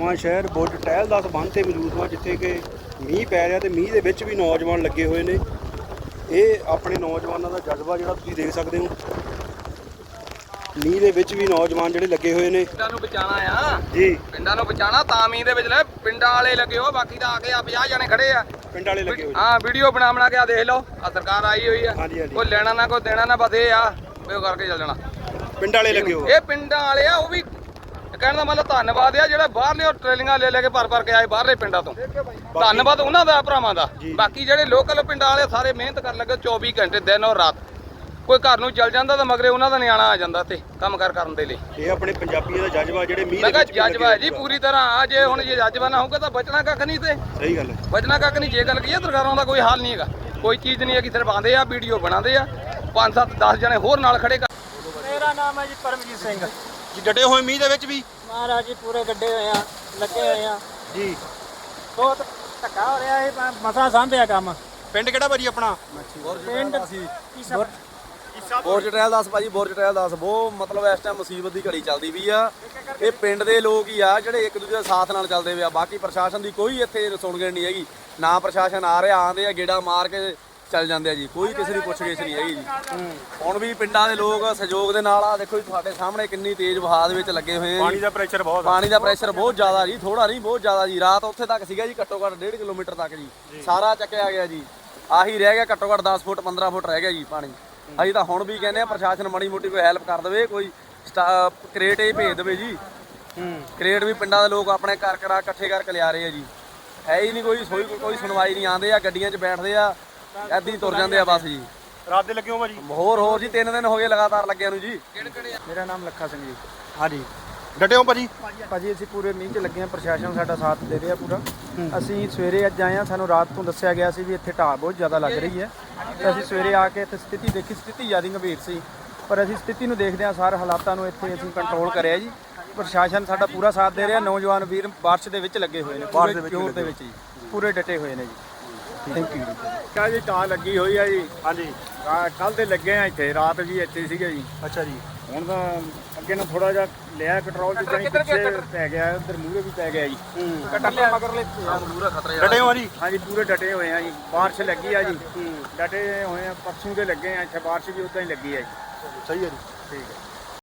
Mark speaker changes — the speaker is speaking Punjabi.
Speaker 1: ਨਵਾਂ ਸ਼ਹਿਰ ਬੁੱਢ ਟਹਿਲਦਾਸ ਬੰਨ੍ਹ ਤੇ ਮੌਜੂਦ ਹਾਂ ਜਿੱਥੇ ਕਿ ਮੀਂਹ ਪੈ ਰਿਹਾ ਤੇ ਮੀਂਹ ਦੇ ਵਿੱਚ ਵੀ ਨੌਜਵਾਨ ਲੱਗੇ ਹੋਏ ਨੇ। ਇਹ ਆਪਣੇ ਨੌਜਵਾਨਾਂ ਦਾ ਜਜ਼ਬਾ ਜਿਹੜਾ ਤੁਸੀਂ ਦੇਖ ਸਕਦੇ ਹੋ। ਮੀਂਹ ਦੇ ਵਿੱਚ ਵੀ ਨੌਜਵਾਨ ਜਿਹੜੇ ਲੱਗੇ ਹੋਏ ਨੇ।
Speaker 2: ਪਿੰਡਾਂ ਨੂੰ ਬਚਾਣਾ ਆ।
Speaker 1: ਜੀ।
Speaker 2: ਪਿੰਡਾਂ ਨੂੰ ਬਚਾਣਾ ਤਾਂ ਮੀਂਹ ਦੇ ਵਿੱਚ ਲੈ ਪਿੰਡਾਂ ਵਾਲੇ ਲੱਗੇ ਹੋ ਬਾਕੀ ਤਾਂ ਆ ਕੇ ਆ 50 ਜਣੇ ਖੜੇ ਆ।
Speaker 1: ਪਿੰਡ ਵਾਲੇ ਲੱਗੇ ਹੋਏ
Speaker 2: ਹਾਂ ਵੀਡੀਓ ਬਣਾ ਬਣਾ ਕੇ ਆ ਦੇਖ ਲਓ। ਆ ਸਰਕਾਰ ਆਈ ਹੋਈ ਆ। ਕੋਈ ਲੈਣਾ ਨਾ ਕੋਈ ਦੇਣਾ ਨਾ ਬਸ ਇਹ ਆ। ਉਹ ਕਰਕੇ ਚੱਲ ਜਾਣਾ।
Speaker 1: ਪਿੰਡ ਵਾਲੇ ਲੱਗੇ ਹੋਏ।
Speaker 2: ਇਹ ਪਿੰਡਾਂ ਵਾਲੇ ਆ ਉਹ ਵੀ ਕਹਿਣ ਦਾ ਮਤਲਬ ਧੰਨਵਾਦ ਆ ਜਿਹੜਾ ਬਾਹਰਲੇ ਉਹ ਟ੍ਰੇਲਿੰਗਾਂ ਲੈ ਲੈ ਕੇ ਭਰ ਭਰ ਕੇ ਆਏ ਬਾਹਰਲੇ ਪਿੰਡਾਂ ਤੋਂ। ਧੰਨਵਾਦ ਉਹਨਾਂ ਦਾ ਭਰਾਵਾਂ ਦਾ।
Speaker 1: ਜੀ।
Speaker 2: ਬਾਕੀ ਜਿਹੜੇ ਲੋਕਲ ਪਿੰਡਾਂ ਵਾਲੇ ਸਾਰੇ ਮਿਹਨਤ ਕਰਨ ਲੱਗੇ 24 ਘੰਟੇ ਦਿਨ ਔਰ ਰਾਤ। ਕੋਈ ਘਰ ਨੂੰ ਚੱਲ ਜਾਂਦਾ ਤਾਂ ਮਗਰੇ ਉਹਨਾਂ ਦਾ ਨਿਆਣਾ ਆ ਜਾਂਦਾ ਤੇ ਕੰਮ ਕਾਰ ਕਰਨ ਦੇ ਲਈ।
Speaker 1: ਇਹ ਆਪਣੇ ਪੰਜਾਬੀਆਂ ਦਾ ਜਜ਼ਬਾ ਜਿਹੜੇ ਮੀਂਹ
Speaker 2: ਮੈਂ
Speaker 1: ਦੇ
Speaker 2: ਕਿਹਾ
Speaker 1: ਵਿੱਚ
Speaker 2: ਜਜ਼ਬਾ ਹੈ ਜੀ। ਪੂਰੀ ਤਰ੍ਹਾਂ ਆ ਜੇ ਹੁਣ ਜੇ ਜਜ਼ਬਾ ਨਾ ਹੋਊਗਾ ਤਾਂ ਬਚਣਾ ਕੱਖ ਨਹੀਂ ਤੇ
Speaker 1: ਸਹੀ ਗੱਲ ਹੈ।
Speaker 2: ਬਚਣਾ ਕੱਖ ਨਹੀਂ ਜੇ ਗੱਲ ਕੀ ਸਰਕਾਰਾਂ ਦਾ ਕੋਈ ਹਾਲ ਨਹੀਂ ਹੈਗਾ। ਕੋਈ ਚੀਜ਼ ਨਹੀਂ ਹੈਗੀ ਸਿਰਫ ਆਉਂਦੇ ਆ ਵੀਡੀਓ ਬਣਾਉਂਦੇ ਆ। 5 7 10 ਜਣੇ ਹੋਰ ਨਾਲ ਖੜੇ ਕਰ
Speaker 3: ਮੇਰਾ ਨਾਮ ਹੈ ਜੀ ਪਰਮਜੀਤ ਸਿੰਘ।
Speaker 1: ਜੀ ਡਟੇ ਹੋਏ ਮੀਂਹ ਦੇ ਵਿੱਚ ਵੀ?
Speaker 3: ਮਹਾਰਾਜ ਜੀ ਪੂਰੇ ਗੱਡੇ ਹੋਏ ਆ ਲੱਗੇ ਹੋਏ ਆ।
Speaker 1: ਜੀ।
Speaker 3: ਬਹੁਤ ਧੱਕਾ ਹੋ ਰਿਹਾ ਹੈ ਪਰ ਮਸਾ ਸਾਂਭਿਆ ਕੰਮ।
Speaker 1: ਪਿੰਡ ਕਿਹੜਾ ਭਾਜੀ ਆਪਣਾ?
Speaker 3: ਪਿੰਡ ਕੀ ਸਭ
Speaker 4: ਬੋਰਜ ਟ੍ਰਾਇਲ ਦੱਸ ਭਾਜੀ ਬੋਰਜ ਟ੍ਰਾਇਲ ਦੱਸ ਬਹੁਤ ਮਤਲਬ ਇਸ ਟਾਈਮ ਮੁਸੀਬਤ ਦੀ ਘੜੀ ਚੱਲਦੀ ਵੀ ਆ। ਇਹ ਪਿੰਡ ਦੇ ਲੋਕ ਹੀ ਆ ਜਿਹੜੇ ਇੱਕ ਦੂਜੇ ਦੇ ਸਾਥ ਨਾਲ ਚੱਲਦੇ ਵੇ ਆ। ਬਾਕੀ ਪ੍ਰਸ਼ਾਸਨ ਦੀ ਕੋਈ ਇੱਥੇ ਸੁਣਗਣ ਨਹੀਂ ਹੈਗੀ। ਨਾ ਪ੍ਰਸ਼ਾਸਨ ਆ ਰਿਹਾ ਆਂਦੇ ਆ ਗੇੜਾ ਮਾਰ ਕੇ ਚੱਲ ਜਾਂਦੇ ਆ ਜੀ ਕੋਈ ਕਿਸੇ ਦੀ ਪੁੱਛਗਿੱਛ ਨਹੀਂ ਹੈਗੀ ਜੀ। ਹੁਣ ਵੀ ਪਿੰਡਾਂ ਦੇ ਲੋਕ ਸਹਿਯੋਗ ਦੇ ਨਾਲ ਆ ਦੇਖੋ ਜੀ ਤੁਹਾਡੇ ਸਾਹਮਣੇ ਕਿੰਨੀ ਤੇਜ਼ ਵਹਾਅ ਦੇ ਵਿੱਚ ਲੱਗੇ ਹੋਏ ਆ
Speaker 1: ਪਾਣੀ
Speaker 4: ਜੀ।
Speaker 1: ਦਾ ਪ੍ਰੈਸ਼ਰ ਬਹੁਤ ਆ।
Speaker 4: ਪਾਣੀ ਦਾ ਪ੍ਰੈਸ਼ਰ ਬਹੁਤ ਜ਼ਿਆਦਾ ਜੀ ਥੋੜਾ ਨਹੀਂ ਬਹੁਤ ਜ਼ਿਆਦਾ ਜੀ। ਰਾਤ ਉੱਥੇ ਤੱਕ ਸੀਗਾ ਜੀ ਘੱਟੋ ਘੱਟ 1.5 ਕਿਲੋਮੀਟਰ ਤੱਕ ਜੀ। ਸਾਰਾ ਚੱਕਿਆ ਗਿਆ ਜੀ। ਆਹੀ ਰਹਿ ਗਿਆ ਘੱਟੋ ਘੱਟ 10 ਫੁੱਟ 15 ਫੁੱਟ ਰਹਿ ਗਿਆ ਜੀ ਪਾਣੀ। ਅਸੀਂ ਤਾਂ ਹੁਣ ਵੀ ਕਹਿੰਦੇ ਆ ਪ੍ਰਸ਼ਾਸਨ ਮਾੜੀ ਮੋਟੀ ਕੋਈ ਹੈਲਪ ਕਰ ਦੇਵੇ ਕੋਈ ਸਟਾ- ਕਰੇਟ ਹੀ ਭੇਜ ਦੇਵੇ ਜੀ। ਕਰੇਟ ਵੀ ਪਿੰਡਾਂ ਦੇ ਲੋਕ ਆਪਣੇ ਘਰ ਘਰਾਂ ਇਕੱਠੇ ਕਰਕੇ ਲਿਆ ਰਹੇ ਆ ਜੀ। ਹੈ ਹੀ ਨਹੀਂ ਕੋਈ ਸੋਈ ਕੋਈ ਸੁਣਵਾਈ ਨਹੀਂ ਆਉਂਦੇ ਆ ਗੱਡੀਆਂ 'ਚ ਬੈਠਦੇ ਆ। ਐਦਾਂ ਹੀ ਤੁਰ ਜਾਂਦੇ ਆ ਬਸ ਜੀ।
Speaker 1: ਰਾਤ ਦੇ ਲੱਗੇ ਹੋ ਭਾਜੀ?
Speaker 4: ਹੋਰ ਹੋਰ ਜੀ ਤਿੰਨ ਦਿਨ ਹੋ ਗਏ ਲਗਾਤਾਰ ਲੱਗਿਆਂ ਨੂੰ ਜੀ।
Speaker 3: ਮੇਰਾ ਨਾਮ ਲੱਖਾ ਸਿੰਘ ਜੀ।
Speaker 1: ਹਾਂਜੀ। ਡਟੇ ਹੋ ਭਾਜੀ?
Speaker 3: ਭਾਜੀ ਅਸੀਂ ਪੂਰੇ ਮੀਂਹ 'ਚ ਲੱਗੇ ਆ ਪ੍ਰਸ਼ਾਸਨ ਸਾਡਾ ਸਾਥ ਦੇ ਰਿਹਾ ਪੂਰਾ। ਅਸੀਂ ਸਵੇਰੇ ਅੱਜ ਆਏ ਆ ਸਾਨੂੰ ਰਾਤ ਤੋਂ ਦੱਸਿਆ ਗਿਆ ਸੀ ਵੀ ਇੱਥੇ ਢਾਹ ਬਹੁਤ ਜ਼ਿਆਦਾ ਲੱਗ ਰਹੀ ਹੈ। ਤੇ ਅਸੀਂ ਸਵੇਰੇ ਆ ਕੇ ਇੱਥੇ ਸਥਿਤੀ ਦੇਖੀ ਸਥਿਤੀ ਜ਼ਿਆਦਾ ਗੰਭੀਰ ਸੀ। ਪਰ ਅਸੀਂ ਸਥਿਤੀ ਨੂੰ ਦੇਖਦੇ ਆ ਸਾਰੇ ਹਾਲਾਤਾਂ ਨੂੰ ਇੱਥੇ ਅਸੀਂ ਕੰਟਰੋਲ ਕਰਿਆ ਜੀ। ਪ੍ਰਸ਼ਾਸਨ ਸਾਡਾ ਪੂਰਾ ਸਾਥ ਦੇ ਰਿਹਾ ਨੌਜਵਾਨ ਵੀਰ ਬਾਰਿਸ਼ ਦੇ ਵਿੱਚ ਲੱਗੇ ਹੋਏ ਨੇ ਵਿੱਚ ਜ਼ੋਰ ਦੇ ਵਿੱਚ ਜੀ ਪੂਰੇ ਡਟੇ ਹੋਏ ਨੇ ਜੀ। ਥੈਂਕ ਯੂ
Speaker 5: ਕਾ ਜੀ ਤਾਂ ਲੱਗੀ ਹੋਈ ਆ ਜੀ?
Speaker 1: ਹਾਂਜੀ।
Speaker 5: ਕੱਲ ਦੇ ਲੱਗੇ ਆ ਇੱਥੇ ਰਾਤ ਵੀ ਇੱਥੇ ਸੀਗੇ ਜੀ।
Speaker 1: ਅੱਛਾ ਜੀ।
Speaker 5: ਹੁਣ ਤਾਂ ਅੱਗੇ ਨੂੰ ਥੋੜਾ ਜਿਹਾ ਲਿਆ ਕੰਟਰੋਲ ਜਿੱਦਾਂ ਹੀ ਪਿੱਛੇ ਪੈ ਗਿਆ ਉਧਰ ਮੂਹਰੇ ਵੀ ਪੈ ਗਿਆ ਜੀ।
Speaker 3: ਕੱਟਲੇ ਮਗਰਲੇ
Speaker 2: ਪੂਰਾ ਖਤਰੇ
Speaker 1: ਡਟੇ ਹੋ ਭਾਜੀ
Speaker 5: ਹਾਂਜੀ ਪੂਰੇ ਡਟੇ ਹੋਏ ਆ ਜੀ। ਬਾਰਿਸ਼ ਲੱਗੀ ਆ ਜੀ। ਡਟੇ ਹੋਏ ਆ ਪਰਸੋਂ ਦੇ ਲੱਗੇ ਆ ਇੱਥੇ ਬਾਰਿਸ਼ ਵੀ ਉਦਾਂ ਹੀ ਲੱਗੀ ਆ ਜੀ।
Speaker 1: ਸਹੀ ਹੈ ਜੀ।
Speaker 5: ਠੀਕ ਹੈ।